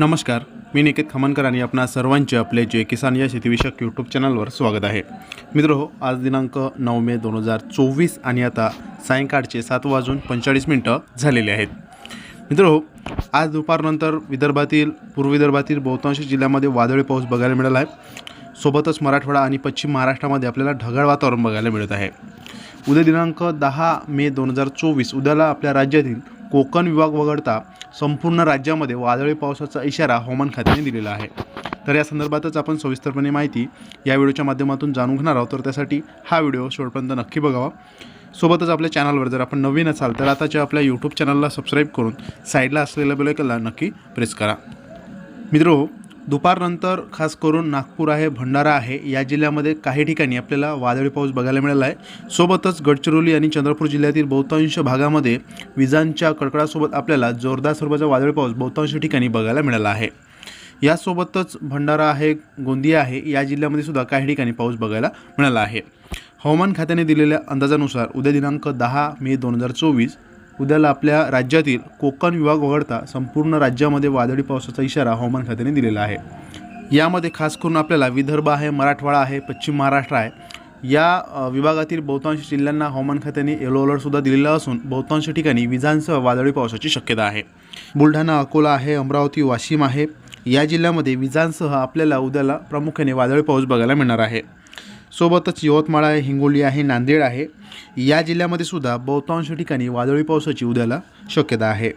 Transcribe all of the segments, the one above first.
नमस्कार मी निकेत खमनकर आणि आपणा सर्वांचे आपले जे किसान या शेतीविषयक यूट्यूब चॅनलवर स्वागत आहे. मित्र हो आज दिनांक नऊ मे दोन हजार चोवीस आणि आता सायंकाळचे सात वाजून पंचेचाळीस मिनटं झालेले आहेत. मित्र हो आज दुपारनंतर विदर्भातील पूर्व विदर्भातील बहुतांश जिल्ह्यामध्ये वादळी पाऊस बघायला मिळाला आहे. सोबतच मराठवाडा आणि पश्चिम महाराष्ट्रामध्ये आपल्याला ढगाळ वातावरण बघायला मिळत आहे. उद्या दिनांक दहा मे दोन हजार चोवीस उद्याला आपल्या राज्यातील कोकण विभाग वगळता संपूर्ण राज्यामध्ये वादळी पावसाचा इशारा हवामान खात्याने दिलेला आहे. तर या संदर्भातच आपण सविस्तरपणे माहिती या व्हिडिओच्या माध्यमातून जाणून घेणार आहोत. तर त्यासाठी हा व्हिडिओ शेवटपर्यंत नक्की बघावा. सोबतच आपल्या चॅनलवर जर आपण नवीन असाल तर आताच्या आपल्या यूट्यूब चॅनलला सबस्क्राईब करून साईडला असलेल्या बेलायकनला नक्की प्रेस करा. मित्रो दुपारनंतर खास करून नागपूर आहे भंडारा आहे या जिल्ह्यामध्ये काही ठिकाणी आपल्याला वादळी पाऊस बघायला मिळाला आहे. सोबतच गडचिरोली आणि चंद्रपूर जिल्ह्यातील बहुतांश भागामध्ये विजांच्या कडकडासोबत आपल्याला जोरदार स्वरूपाचा वादळी पाऊस बहुतांश ठिकाणी बघायला मिळाला आहे. यासोबतच भंडारा आहे गोंदिया आहे या जिल्ह्यामध्ये सुद्धा काही ठिकाणी पाऊस बघायला मिळाला आहे. हवामान खात्याने दिलेल्या अंदाजानुसार उद्या दिनांक दहा मे दोन हजार चोवीस उद्याला आपल्या राज्यातील कोकण विभाग वगळता संपूर्ण राज्यामध्ये वादळी पावसाचा इशारा हवामान खात्याने दिलेला आहे. यामध्ये खास करून आपल्याला विदर्भ आहे मराठवाडा आहे पश्चिम महाराष्ट्र आहे. या विभागातील बहुतांश जिल्ह्यांना हवामान खात्याने येलो अलर्टसुद्धा दिलेला असून बहुतांश ठिकाणी विजांसह वादळी पावसाची शक्यता आहे. बुलढाणा अकोला आहे अमरावती वाशिम आहे. या जिल्ह्यामध्ये विजांसह आपल्याला उद्याला प्रामुख्याने वादळी पाऊस बघायला मिळणार आहे. सोबतच यवतमाळ आहे हिंगोली आहे नांदेड आहे. या जिल्ह्यामध्ये सुद्धा बहुतांश ठिकाणी वादळी पावसाची उद्याला शक्यता आहे.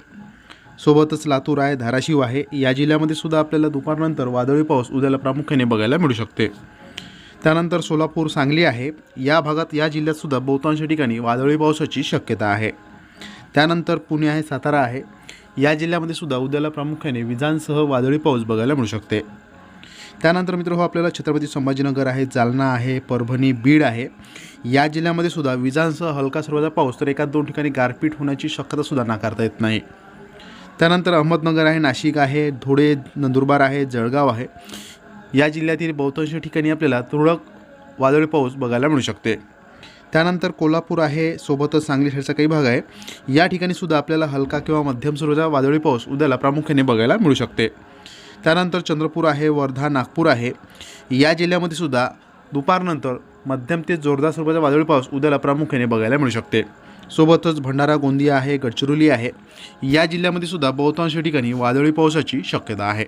सोबतच लातूर आहे धाराशिव आहे. या जिल्ह्यामध्ये सुद्धा आपल्याला दुपारनंतर वादळी पाऊस उद्याला प्रामुख्याने बघायला मिळू शकते. त्यानंतर सोलापूर सांगली आहे. या भागात या जिल्ह्यात सुद्धा बहुतांश ठिकाणी वादळी पावसाची शक्यता आहे. त्यानंतर पुणे आहे सातारा आहे. या जिल्ह्यामध्ये सुद्धा उद्याला प्रामुख्याने विजांसह वादळी पाऊस बघायला मिळू शकते. त्यानंतर मित्र हो आपल्याला छत्रपती संभाजीनगर आहे जालना आहे परभणी बीड आहे. या जिल्ह्यामध्ये सुद्धा विजांसह हलका सर्वाचा पाऊस तर एका दोन ठिकाणी गारपीट होण्याची शक्यता सुद्धा नाकारता येत नाही. त्यानंतर अहमदनगर आहे नाशिक आहे धुळे नंदुरबार आहे जळगाव आहे. या जिल्ह्यातील बहुतांश ठिकाणी आपल्याला तुरळक वादळी पाऊस बघायला मिळू शकते. त्यानंतर कोल्हापूर आहे सोबतच सांगली साईडचा काही भाग आहे. या ठिकाणी सुद्धा आपल्याला हलका किंवा मध्यम स्वरूपाचा वादळी पाऊस उद्याला प्रामुख्याने बघायला मिळू शकते. त्यानंतर चंद्रपूर आहे वर्धा नागपूर आहे. या जिल्ह्यामध्ये सुद्धा दुपारनंतर मध्यम ते जोरदार स्वरूपाचा वादळी पाऊस उद्याला प्रामुख्याने बघायला मिळू शकते. सोबतच भंडारा गोंदिया आहे गडचिरोली आहे. या जिल्ह्यामध्ये सुद्धा बहुतांश ठिकाणी वादळी पावसाची शक्यता आहे.